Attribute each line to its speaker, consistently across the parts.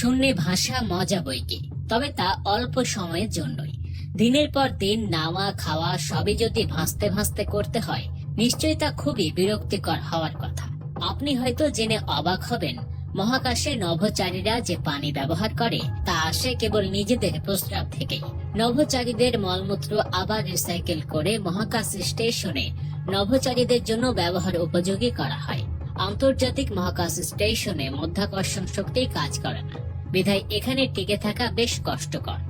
Speaker 1: শূন্যে ভাষা মজা বইকে তবে তা অল্প সময়ের জন্যই। দিনের পর দিন নাওয়া খাওয়া সবই যদি ভাসতে ভাসতে করতে হয়, নিশ্চয়ই তা খুবই বিরক্তিকর হওয়ার কথা। আপনি হয়তো জেনে অবাক হবেন, মহাকাশে নভোচারীরা যে পানি ব্যবহার করে, তা আসে কেবল নিজেদের প্রস্রাব থেকেই। নভোচারীদের মলমূত্র আবার রিসাইকেল করে মহাকাশ স্টেশনে নভোচারীদের জন্য ব্যবহার উপযোগী করা হয়। আন্তর্জাতিক মহাকাশ স্টেশনে মধ্যাকর্ষণ শক্তি কাজ করে না। বিধায় এখানে টিকে থাকা বেশ কষ্টকর।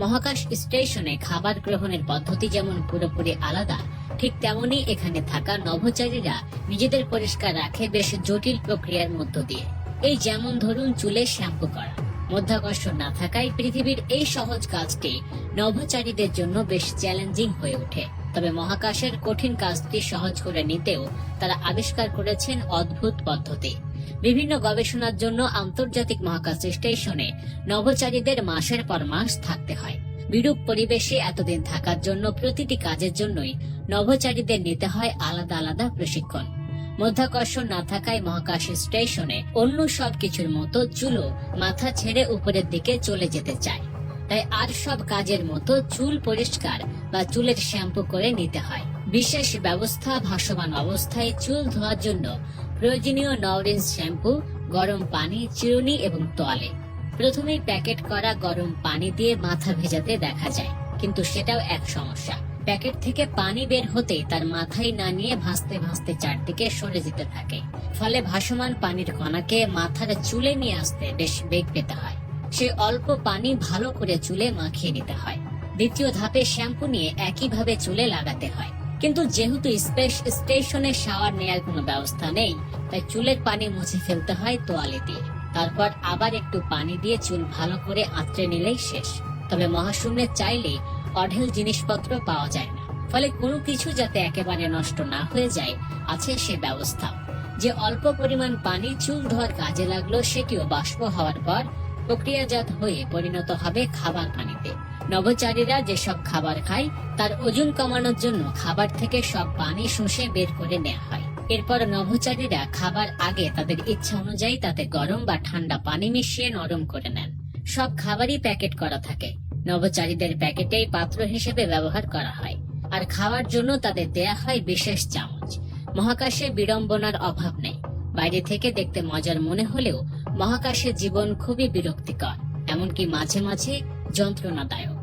Speaker 1: মহাকাশ স্টেশনে খাবার গ্রহণের পদ্ধতি যেমন পুরোপুরি আলাদা, ঠিক তেমনি এখানে থাকা নভোচারীরা নিজেদের পরিষ্কার রাখে বেশ জটিল প্রক্রিয়ার মধ্য দিয়ে। এই যেমন ধরুন চুলে শ্যাম্পু করা। মধ্যাকর্ষণ না থাকায় পৃথিবীর এই সহজ কাজটি নভোচারীদের জন্য বেশ চ্যালেঞ্জিং হয়ে ওঠে। তবে মহাকাশের কঠিন কাজটি সহজ করে নিতেও তারা আবিষ্কার করেছেন অদ্ভুত পদ্ধতি। বিভিন্ন গবেষণার জন্য আন্তর্জাতিক মহাকাশ স্টেশনে নভোচারীদের মাসের পর মাস থাকতে হয়। বিরূপ পরিবেশে এতদিন থাকার জন্য প্রতিটি কাজের জন্যই নভোচারীদের নিতে হয় আলাদা আলাদা প্রশিক্ষণ। মধ্যাকর্ষণ না থাকায় মহাকাশ স্টেশনে অন্য সব কিছুর মতো চুলও মাথা ছেড়ে উপরের দিকে চলে যেতে চায়। তাই আর সব কাজের মতো চুল পরিষ্কার বা চুলের শ্যাম্পু করে নিতে হয়। বিশেষ ব্যবস্থা ভাসমান অবস্থায় চুল ধোয়ার জন্য প্রয়োজনীয় নওরিন্স শ্যাম্পু, গরম পানি, চিরুনি এবং তোয়ালে। প্রথমেই প্যাকেট করা গরম পানি দিয়ে মাথা ভেজাতে দেখা যায়, কিন্তু সেটাও এক সমস্যা। প্যাকেট থেকে পানি বের হতে তার মাথায় না নিয়ে ভাসতে ভাসতে চারদিকে সরে যেতে থাকে। ফলে ভাসমান পানির কণাকে মাথার চুলে নিয়ে আসতে বেশ বেগ পেতে হয়। সে অল্প পানি ভালো করে চুলে মাখিয়ে নিতে হয়। দ্বিতীয় ধাপে শ্যাম্পু নিয়ে একইভাবে চুলে লাগাতে হয়। কিন্তু যেহেতু স্পেস স্টেশনে শাওয়ার নেয়ার কোনো ব্যবস্থা নেই, তাই চুলের পানি মুছে ফেলতে হয় তোয়ালে দিয়ে তারপর আবার একটু পানি দিয়ে চুল ভালো করে আঁচড়ে নিলেই শেষ। তবে মহাশূন্যে চাইলে অঢেল জিনিসপত্র পাওয়া যায় না। ফলে কোনো কিছু যাতে একেবারে নষ্ট না হয়ে যায়, আছে সে ব্যবস্থা। যে অল্প পরিমাণ পানি চুল ধোয়ার কাজে লাগল, সেটিও বাষ্প হওয়ার পর প্রক্রিয়াজাত হয়ে পরিণত হবে খাবার পানিতে। নভোচারীরা যেসব খাবার খায়, তার ওজন কমানোর জন্য খাবার থেকে সব পানি শুষে বের করে নেওয়া হয়। এরপর নভোচারীরা খাবার আগে তাদের ইচ্ছা অনুযায়ী তাতে গরম বা ঠান্ডা পানি মিশিয়ে নরম করে নেন। সব খাবারই প্যাকেট করা থাকে। নভোচারীদের প্যাকেটেই পাত্র হিসেবে ব্যবহার করা হয়। আর খাওয়ার জন্য তাদের দেয়া হয় বিশেষ চামচ। মহাকাশে বিড়ম্বনার অভাব নেই। বাইরে থেকে দেখতে মজার মনে হলেও মহাকাশে জীবন খুবই বিরক্তিকর। এমনকি মাঝে মাঝে যন্ত্রণাদায়ক।